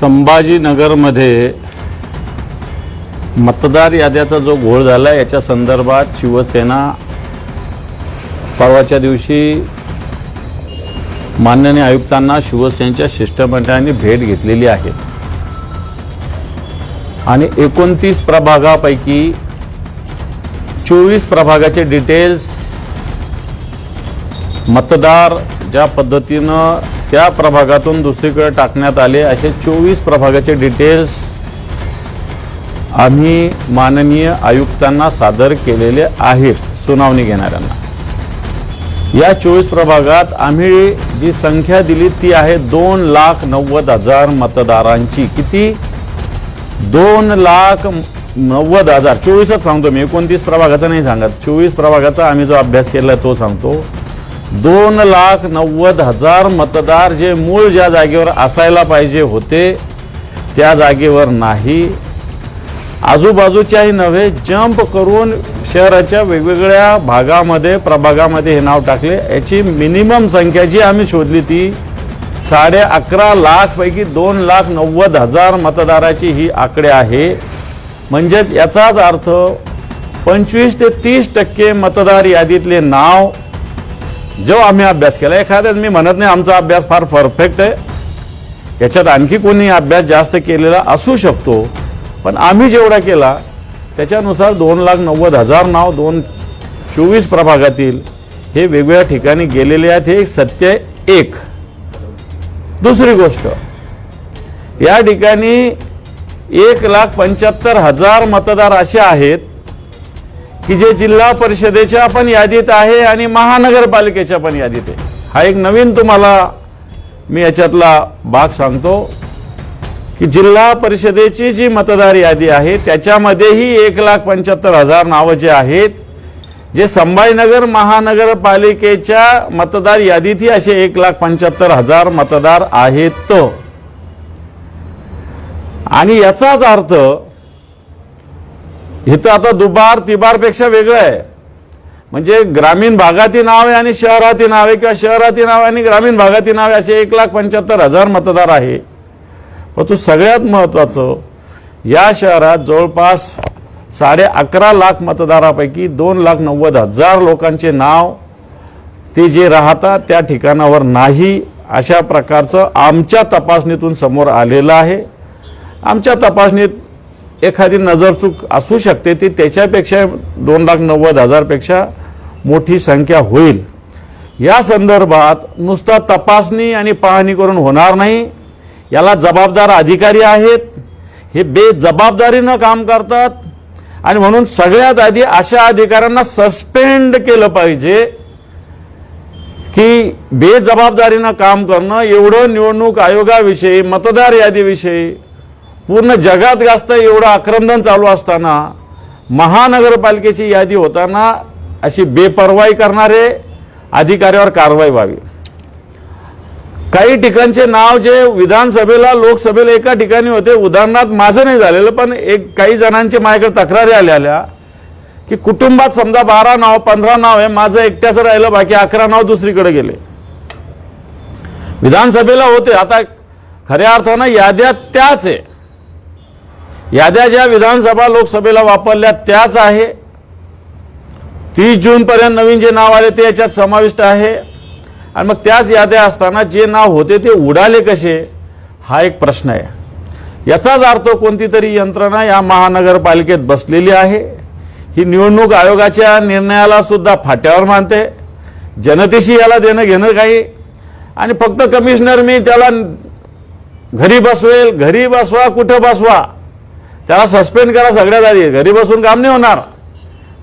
संभाजीनगरमध्ये मतदार याद्याचा जो घोळ झाला याच्या संदर्भात शिवसेना परवाच्या दिवशी माननीय आयुक्तांना शिवसेनेच्या शिष्टमंडळाने भेट घेतलेली आहे. आणि एकोणतीस प्रभागापैकी चोवीस प्रभागाचे डिटेल्स मतदार ज्या पद्धतीनं त्या प्रभागातून दुसरीकडे टाकण्यात आले असे चोवीस प्रभागाचे डिटेल्स आम्ही माननीय आयुक्तांना सादर केलेले आहेत सुनावणी घेणाऱ्यांना. या चोवीस प्रभागात आम्ही जी संख्या दिली ती आहे दोन लाख नव्वद हजार मतदारांची. किती? दोन लाख नव्वद हजार. चोवीसच सांगतो मी एकोणतीस प्रभागाचा नाही सांगत. चोवीस प्रभागाचा आम्ही जो अभ्यास केला तो सांगतो. दोन लाख नव्वद हजार मतदार जे मूळ ज्या जागेवर असायला पाहिजे होते त्या जागेवर नाही. आजूबाजूच्याही नव्हे जंप करून शहराच्या वेगवेगळ्या भागामध्ये प्रभागामध्ये हे नाव टाकले. याची मिनिमम संख्या जी आम्ही शोधली ती साडे अकरा लाखपैकी दोन लाख नव्वद हजार मतदाराची ही आकडे आहे. म्हणजेच याचाच अर्थ पंचवीस ते तीस टक्के मतदार यादीतले नाव जो आम्ही अभ्यास केला एखाद्याच मी म्हणत नाही आमचा अभ्यास फार परफेक्ट आहे. याच्यात आणखी कोणी अभ्यास जास्त केलेला असू शकतो पण आम्ही जेवढा केला त्याच्यानुसार दोन लाख नव्वद हजार नाव दोन चोवीस प्रभागातील हे वेगवेगळ्या ठिकाणी गेलेले आहेत हे सत्य एक. दुसरी गोष्ट या ठिकाणी एक लाख पंच्याहत्तर हजार मतदार असे आहेत की जे जिल्हा परिषदेच्या पण यादीत आहे आणि महानगरपालिकेच्या पण यादीत आहे. हा एक नवीन तुम्हाला मी याच्यातला भाग सांगतो की जिल्हा परिषदेची जी मतदार यादी आहे त्याच्यामध्येही एक लाख पंच्याहत्तर हजार नावं जे आहेत जे संभाजीनगर महानगरपालिकेच्या मतदार यादीतही असे एक लाख पंच्याहत्तर हजार मतदार आहेत. आणि याचाच अर्थ इथं आता दुबार तिबारपेक्षा वेगळं आहे. म्हणजे ग्रामीण भागातील नाव आहे आणि शहरातील नाव आहे किंवा शहरातील नाव आहे आणि ग्रामीण भागातील नाव आहे असे एक लाख पंच्याहत्तर हजार मतदार आहे. परंतु सगळ्यात महत्त्वाचं या शहरात जवळपास साडे अकरा लाख मतदारापैकी दोन लाख नव्वद हजार लोकांचे नाव ते जे राहतात त्या ठिकाणावर नाही अशा प्रकारचं आमच्या तपासणीतून समोर आलेलं आहे. आमच्या तपासणीत एखादी नजरचूक असू शकते ती त्याच्यापेक्षा दोन लाख नव्वद हजारपेक्षा मोठी संख्या होईल. या संदर्भात नुसता तपासणी आणि पाहणी करून होणार नाही. याला जबाबदार अधिकारी आहेत. हे बेजबाबदारीनं काम करतात. आणि म्हणून सगळ्यात आधी अशा अधिकाऱ्यांना सस्पेंड केलं पाहिजे की बेजबाबदारीनं काम करणं एवढं निवडणूक आयोगाविषयी मतदार यादीविषयी पूर्ण जगात जास्त एवढं आक्रंदन चालू असताना महानगरपालिकेची यादी होताना अशी बेपर्वाई करणारे अधिकाऱ्यावर कारवाई व्हावी. काही ठिकाणचे नाव जे विधानसभेला लोकसभेला एका ठिकाणी होते उदाहरणार्थ माझं नाही झालेलं पण एक काही जणांचे माझ्याकडे तक्रारी आल्या की कुटुंबात समजा बारा नाव पंधरा नाव आहे माझं एकट्याचं राहिलं बाकी अकरा नाव दुसरीकडे गेले. विधानसभेला होते. आता खऱ्या अर्थानं याद्या त्याच आहे. याद्या ज्या विधानसभा लोकसभेला वापरल्या त्याच आहे. तीस जूनपर्यंत नवीन जे नाव आले ते याच्यात समाविष्ट आहे. आणि मग त्याच याद्या असताना जे नाव होते ते उडाले कसे? हा एक प्रश्न आहे. याचाच अर्थ कोणती तरी यंत्रणा या महानगरपालिकेत बसलेली आहे. ही निवडणूक आयोगाच्या निर्णयाला सुद्धा फाट्यावर मानते. जनतेशी याला देणं घेणं काही. आणि फक्त कमिशनर मी त्याला घरी बसवेल घरी बसवा कुठं बसवा? त्याला सस्पेंड करा सगळ्यात आधी. घरी बसून काम नाही होणार.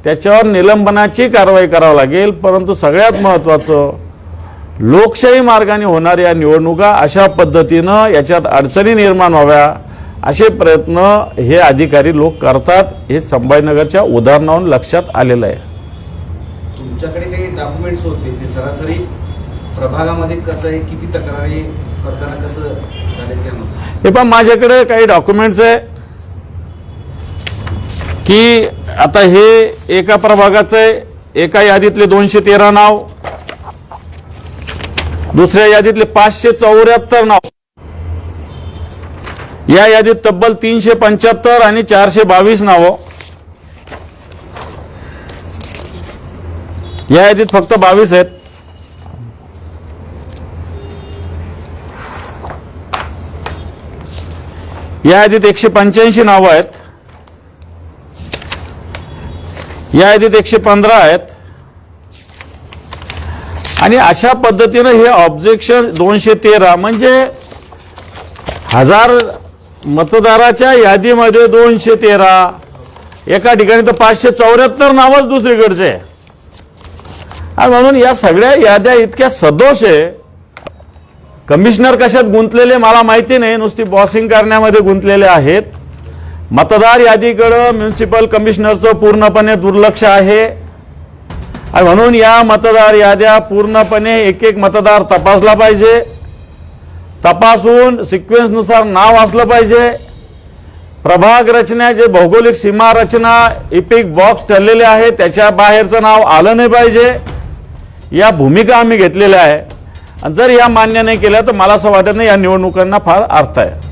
त्याच्यावर निलंबनाची कारवाई करावी लागेल. परंतु सगळ्यात महत्त्वाचं लोकशाही मार्गाने होणाऱ्या निवडणुका अशा पद्धतीनं याच्यात अडचणी निर्माण व्हाव्या. असे प्रयत्न हे अधिकारी लोक करतात. हे संभाजीनगरच्या उदाहरणावरून लक्षात आलेलं आहे. तुमच्याकडे काही डॉक्युमेंट्स होते ते सरासरी प्रभागामध्ये कसं आहे? किती तक्रारी करताना कसं झाले हे पण माझ्याकडे काही डॉक्युमेंट्स आहे. की आता हे एका प्रभागाचं आहे. एका यादीतले दोनशे तेरा नाव दुसऱ्या यादीतले पाचशे चौऱ्याहत्तर नाव. या यादीत तब्बल तीनशे पंच्याहत्तर आणि चारशे बावीस नावं. या यादीत फक्त बावीस आहेत. या यादीत एकशे पंच्याऐंशी नावं आहेत. या यादीत एकशे पंधरा आहेत. आणि अशा पद्धतीनं हे ऑब्जेक्शन दोनशे तेरा म्हणजे हजार मतदाराच्या यादीमध्ये दोनशे तेरा. एका ठिकाणी तर पाचशे चौऱ्याहत्तर नावच दुसरीकडचे. आणि म्हणून या सगळ्या याद्या इतक्या सदोष आहे. कमिशनर कशात गुंतलेले मला माहिती नाही नुसती बॉसिंग करण्यामध्ये गुंतलेले आहेत. मतदार यादीकडं म्युन्सिपल कमिशनरचं पूर्णपणे दुर्लक्ष आहे. आणि म्हणून या मतदार याद्या पूर्णपणे एक एक मतदार तपासला पाहिजे. तपासून सिक्वेन्सनुसार नाव असलं पाहिजे. प्रभाग रचना जे भौगोलिक सीमा रचना इपिक बॉक्स ठरलेले आहे त्याच्या बाहेरचं नाव आलं नाही पाहिजे. या भूमिका आम्ही घेतलेल्या आहे. आणि जर या मान्य नाही केल्या तर मला असं वाटत नाही या निवडणुकांना फार अर्थ आहे.